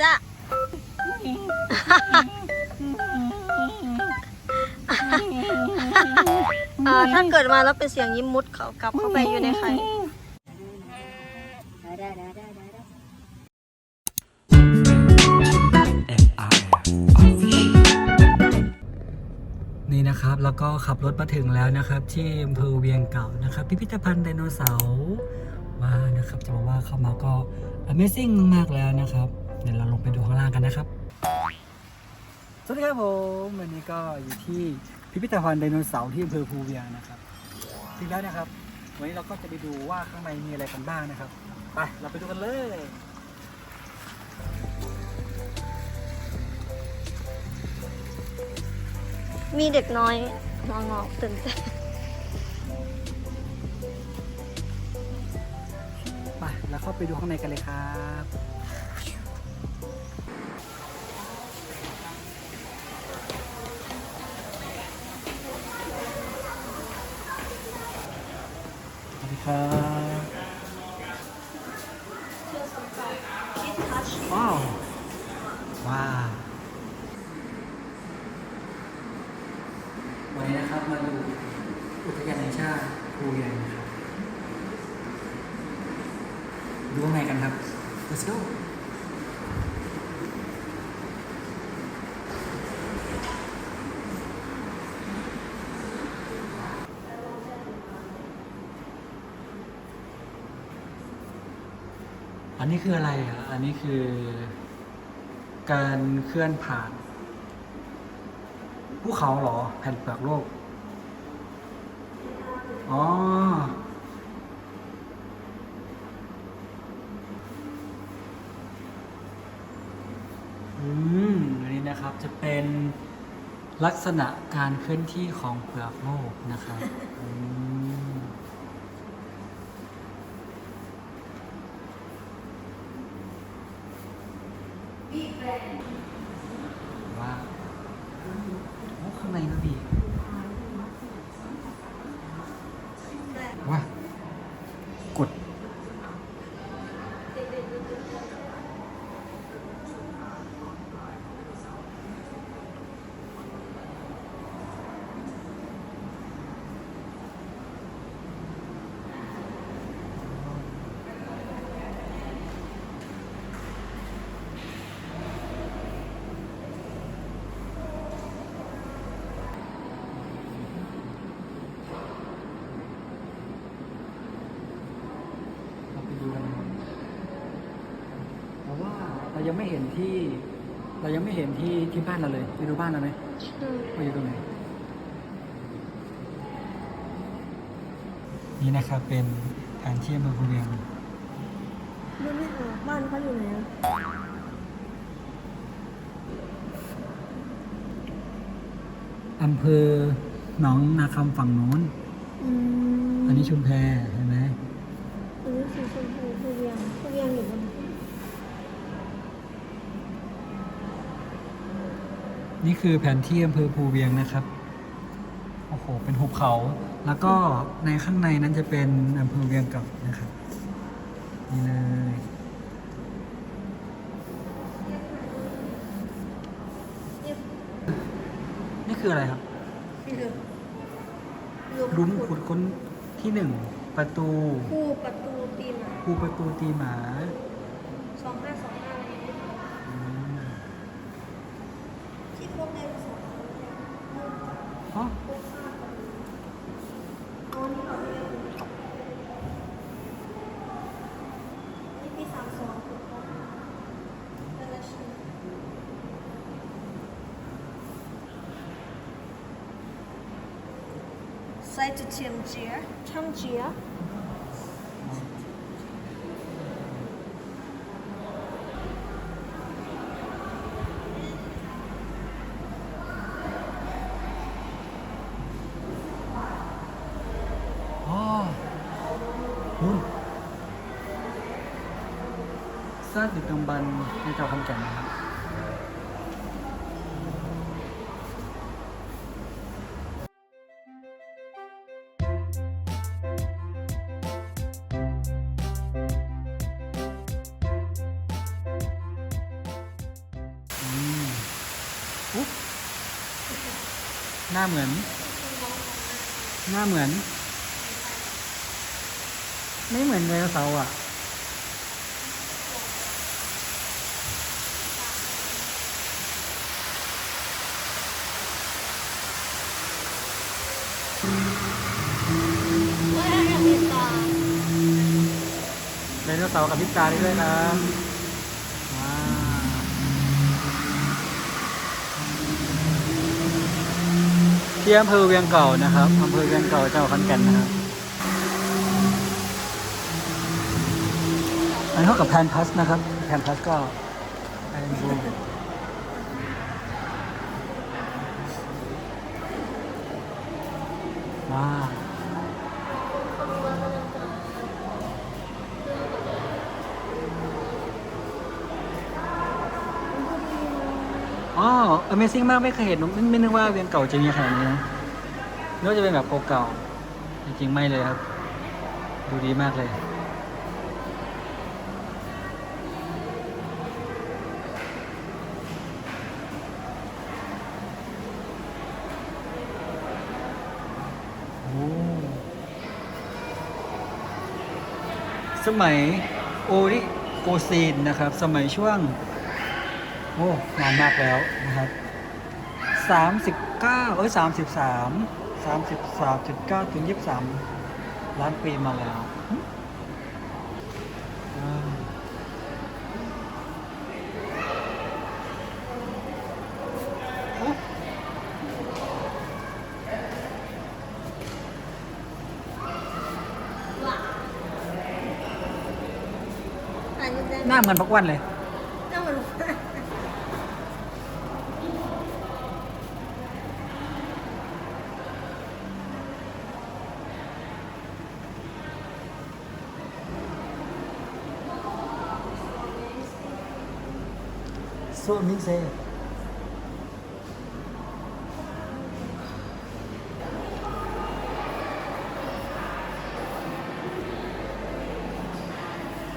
จ้ะอ่าถ้าเกิดมาแล้วเป็นเสียงยิ้มมุดเขากลับเข้าไปอยู่ในไข่นี่นะครับแล้วก็ขับรถมาถึงแล้วนะครับ ที่อำเภอเวียงเก่านะครับ พิพิธภัณฑ์ไดโนเสาร์ว้าวนะครับจะบอกว่าเข้ามาก็ Amazing มากๆแล้วนะครับ เดี๋ยวเราลงไปดูข้างล่างกันนะครับ สวัสดีครับผมวันนี้ก็อยู่ที่พิพิธภัณฑ์ไดโนเสาร์ที่อำเภอภูเวียงนะครับถึงแล้วนะครับวันนี้เราก็จะไปดูว่าข้างในมีอะไรกันบ้างนะครับไปเราไปดูกันเลยมีเด็กน้อยงองอตื่นเต้นไป แล้วเข้าไปดูข้างในกันเลยครับ ครับว้าว ว้าว วันนี้นะครับมาดูอุทยานแห่งชาติภูเวียงนะครับดูข้างในกันครับ let's go คืออะไรอะ อันนี้คือการเคลื่อนผ่านภูเขาเหรอ แผ่นเปลือกโลก อ๋อ อืม อันนี้นะครับจะเป็นลักษณะการเคลื่อนที่ของเปลือกโลกนะครับ ว้าวโอ้ข้างในก็ดีว้าวกด เราไปดูกันนะครับเพราะว่าเรา ยังไม่เห็นที่ เรายังไม่เห็นที่ที่บ้านเราเลยไปดูบ้านเราไหมว่าอยู่ตรงไหนนี่นะครับเป็นแผนที่อำเภอภูเวียงดูไม่ออกบ้านเขาอยู่ไหนอะอำเภอหนองนาคำฝั่งโน้น อืมอันนี้ชุมแพเห็นไหมอันนี้สีชมพูผู้เวียงผู้เวียงอยู่บน นี่คือแผนที่อำเภอภูเวียงนะครับ โอ้โห เป็นหุบเขา แล้วก็ในข้างในนั้นจะเป็นอำเภอเวียงเก่านะครับ นี่เลยนี่คืออะไรครับนี่คือหลุมขุดค้นที่หนึ่งประตู คู่ประตูตีนอะคูประตูตีหมา สองห้าสองห้าอะไรอย่างเงี้ย อืม ที่พบในภาษา อ๋อ อ๋อนี่เหรอนี่ปีสามสองเป็นอะไรชื่อ ไซต์เน้าเหมือน หน้าเหมือน ไม่เหมือนไดโนเสาร์อะว่าอยากเป็นตาไดโนเสาร์กับพิบตาได้ด้วยนะว้าว ที่อำเภอเวียงเก่านะครับอำเภอเวียงเก่าจังหวัดขอนแก่นนะครับอันนี้เท่ากับแพนพัสนะครับแพนพัสก็แอนบูว้าวอ๋อ Amazing มากไม่เคยเห็นไม่ไม่นึกว่าเวียงเก่าจะมีขนาดนี้นะนึกว่าจะเป็นแบบเก่าๆจริงๆไม่เลยครับ ดูดีมากเลยโอ้สมัยโอริโกซีนนะครับ สมัยช่วง โอ้นานมากแล้วนะครับสามสิบเก้าเอ้ยสามสิบสามสามสิบสามจุดเก้าถึงยี่สิบสามล้านปีมาแล้วหึว้าวโอ้ถ่ายรูปได้หน้าเหมือนพักวันเลย หน้าเหมือน โซนิเซ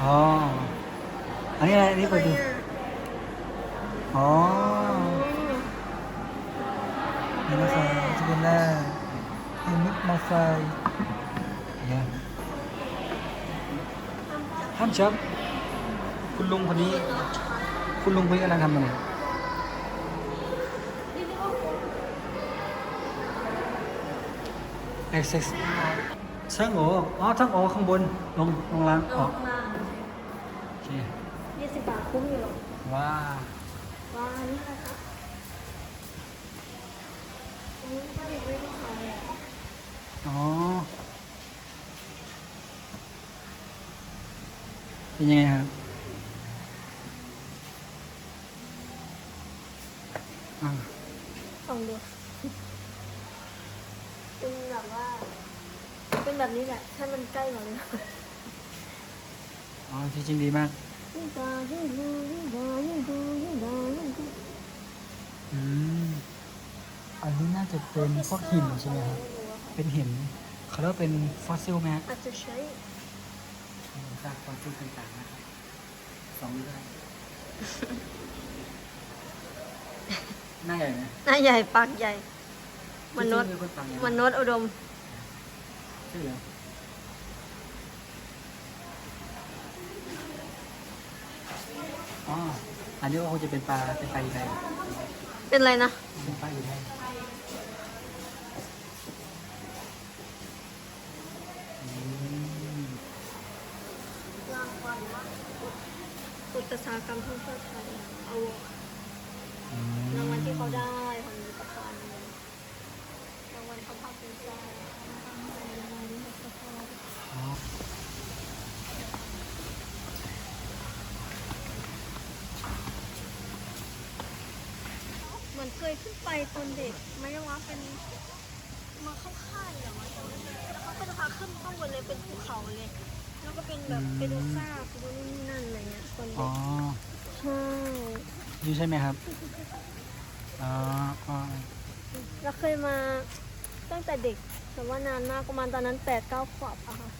อ๋ออันนี้อะไรอันนี้ไปดูอ๋อนี่นะครับจะเป็นหน้าเฮมิกมาไฟเนี่ยห้ามชับคุณลุงคนนี้ คุณลุงคนนี้กำลังทำอะไรเอ็กซ์ช่างโออ๋อช่างโอข้างบน ลง ลงล่างออออกกมาโอเคยี่สิบบาทคุ้มอยู่หรอกว้าว้านี่ค่ะครับอันนี้ก็เด็กไม่ต้องขายเลยอ๋อ เป็นยังไงครับอ่า ลอง ดู เป็นแบบว่า เป็นแบบนี้แหละถ้ามันใกล้กว่านี้อ๋อจริงๆดีมากยิ่งตายิ่งดูยิ่งดายิ่งดูยิ่งดายิ่งดูอืม อันนี้น่าจะเป็นพวกหินใช่ไหมครับเป็นหินเขาเรียกว่าเป็นฟอสซิลไหมฮะอาจจะใช้ซากฟอสซิลต่างๆนะครับสองด้วย หน้าใหญ่ไหมหน้าใหญ่ปากใหญ่ มนุษย์จริงๆเป็นคนต่างอย่างมนุษย์อุดมใช่เหรออ๋ออันนี้ก็คงจะเป็นปลาเป็นปลาอยู่ไทยเป็นอะไรนะเป็นปลาอยู่ไทยอืมรางวัลว่าอุตสาหกรรมท่องเที่ยวไทยเอาอื รางวัลที่เขามได้ของนิตภัณฑ์รางวัลเขาภาคภูมิใจอ๋อเหมือนเคยขึ้นไปตอนเด็กไม่ได้ว่าเป็นมาเข้าค่ายเหรอวะจำไม่ได้แล้วเขาก็จะพาขึ้นข้างบนเลยเป็นภูเขาเลยแล้วก็เป็นแบบไปดูซากไปดูนู่นนี่นั่นอะไรเงี้ยตอนอ๋เด็อกใช่ นี่ใช่ไหมครับอ๋ออ๋อเราเคยมาตั้งแต่เด็กแต่ว่านานมากประมาณตอนนั้นแปดเก้าขวบอะค่ะ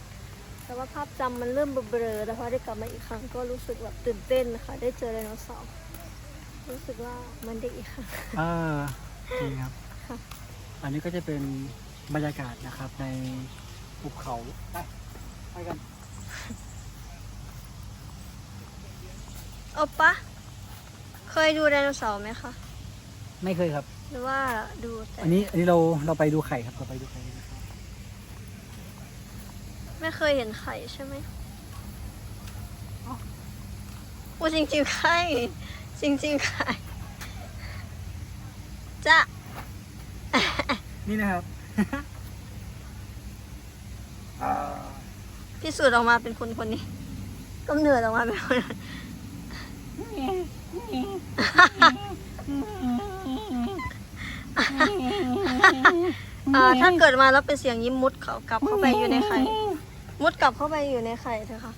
แต่ว่าภาพจำมันเริ่มเบลอๆแต่พอได้กลับมาอีกครั้งก็รู้สึกแบบตื่นเต้นนะคะได้เจอไดโนเสาร์อรู้สึกว่าเหมันเด็กอีกค่ะเออจริงครับ ค่ะ อันนี้ก็จะเป็นบรรยากาศนะครับในภูเขาไปไปกัน โอปะ เคยดูไดโนเสาร์ไหมคะ ไม่เคยครับ หรือว่าดูแต่อันนี้อันนี้เราเราไปดูไข่ครับเราไปดูไข่กันนะครับไม่เคยเห็นไข่ใช่ไหมโอ้จริงๆไข่จริงๆไข่จะนี่นะครับอ่าพิสูจน์ออกมาเป็นคนคนนี้กำเนิดออกมาเป็นคน นั้นอ่าถ้าเกิดมาแล้วเป็นเสียงยิ้มมุดเขากลับเข้าไปอยู่ในไข่ มุดกลับเข้าไปอยู่ในไข่เถอะค่ะ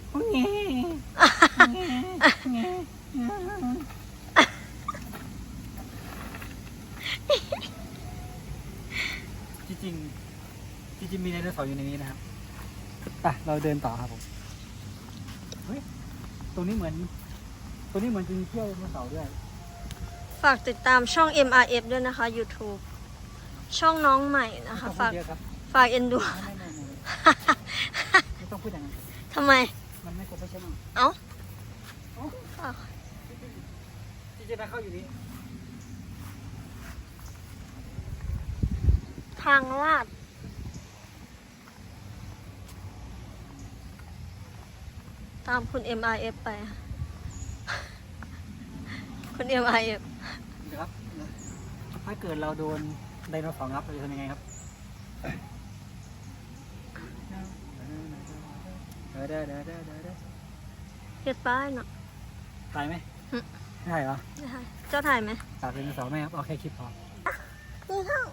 จริงๆจริงๆมีไดโนเสาร์อยู่ในนี้นะครับไปเราเดินต่อครับผม เฮ้ย ตรงนี้เหมือน ตรงนี้เหมือนจะมีเที่ยวไดโนเสาร์ด้วย ฝากติดตามช่อง MRF ด้วยนะคะ YouTube ช่องน้องใหม่นะคะไม่ฝากต้องพูดเยอะครับฝากเอ็นดู ไม่ไม่ไม่ไม่ต้องพูดอย่างนั้น ทำไม มันไม่โปรเฟชชั่นอลเอ้าจริงๆนะเข้าอยู่นี่ทางลาด ตามคุณ MRF ไปค่ะ คุณ MRF นะครับ ถ้าเกิดเราโดนไดโนเสาร์งับเราจะทำยังไงครับเด้อเด้อเด้อเด้อเด้อเด้อเฮ็ดป้ายเนาะตายไหมหึไม่ถ่ายเหรอไม่ใช่เจ้าถ่ายไหมฝากไดโนเสาร์ไหมครับเอาแค่คลิปพอนี่ทาง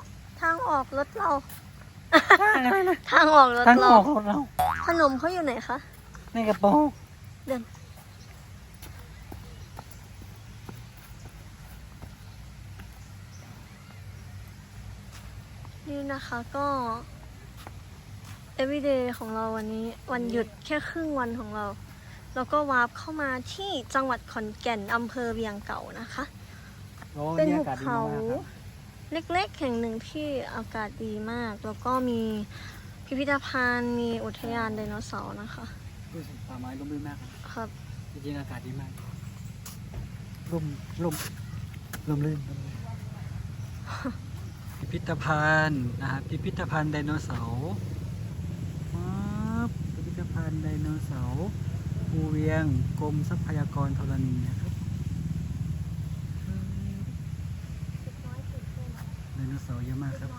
ทางออกรถเรา ทางออกรถทั้งเราออกของเรา ขนมเขาอยู่ไหนคะ ในกระโปรงเดิน นี่นะคะก็ everyday ของเราวันนี้วันหยุดแค่ครึ่งวันของเรา แล้วก็วาร์ปเข้ามาที่จังหวัดขอนแก่นอำเภอเวียงเก่านะคะ โอ้เป็นนี่หุอาบกาศดีเขามากๆครับเล็กๆ แห่งหนึ่งที่อากาศดีมาก แล้วก็มีพิพิธภัณฑ์มีอุทยานไดโนเสาร์นะคะ ดูสิป่าไม้ร่มรื่นมากครับครับ จริงๆอากาศดีมากร่มร่มร่มรื่นร่มรื่น พิพิธภัณฑ์นะครับพิพิธภัณฑ์ไดโนเสาร์ครับพิพิธภัณฑ์ไดโนเสาร์ภูเวียงกรมทรัพยากรธรณีนะครับไดโนเสาร์เยอะมากครับ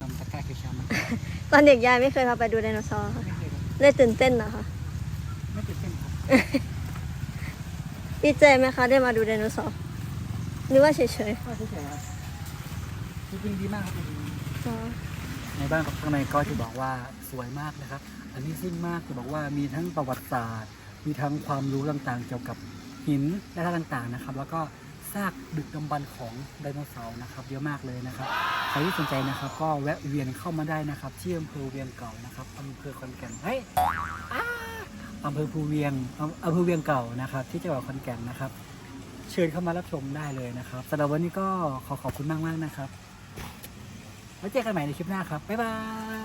ลำตะกร้าเขียวๆมันตอนเด็กยายไม่เคยพาไปดูไดโนเสาร์ค่ะไม่เคยครับเลยตื่นเต้นนะคะไม่ตื่นเต้นครับ ดีใจไหมคะได้มาดูไดโนเสาร์ หรือว่าเฉยก็เฉยๆครับจริงๆดีมากครับจริงๆๆอ๋อในบ้านข้างในก็จะบอกว่าสวยมากนะครับ อันนี้ซิ่งมากจะบอกว่ามีทั้งประวัติศาสตร์ มีทั้งความรู้ต่างๆ เกี่ยวกับหินและธาตุต่างๆนะครับ แล้วก็ซากดึกดำบรรพ์ของไดโนเสาร์นะครับเยอะมากเลยนะครับใครที่สนใจนะครับก็แวะเวียนเข้ามาได้นะครับที่อำเภอเวียงเก่านะครับอำเภอขอนแก่นเฮ้ยอ้าอำเภอภูเวียงอำอำเภอเวียงเก่านะครับ ที่จังหวัดขอนแก่นนะครับ เชิญเข้ามารับชมได้เลยนะครับสำหรับวันนี้ก็ขอขอบคุณมากมากนะครับ แล้วเจอกันใหม่ในคลิปหน้าครับ บ๊ายบาย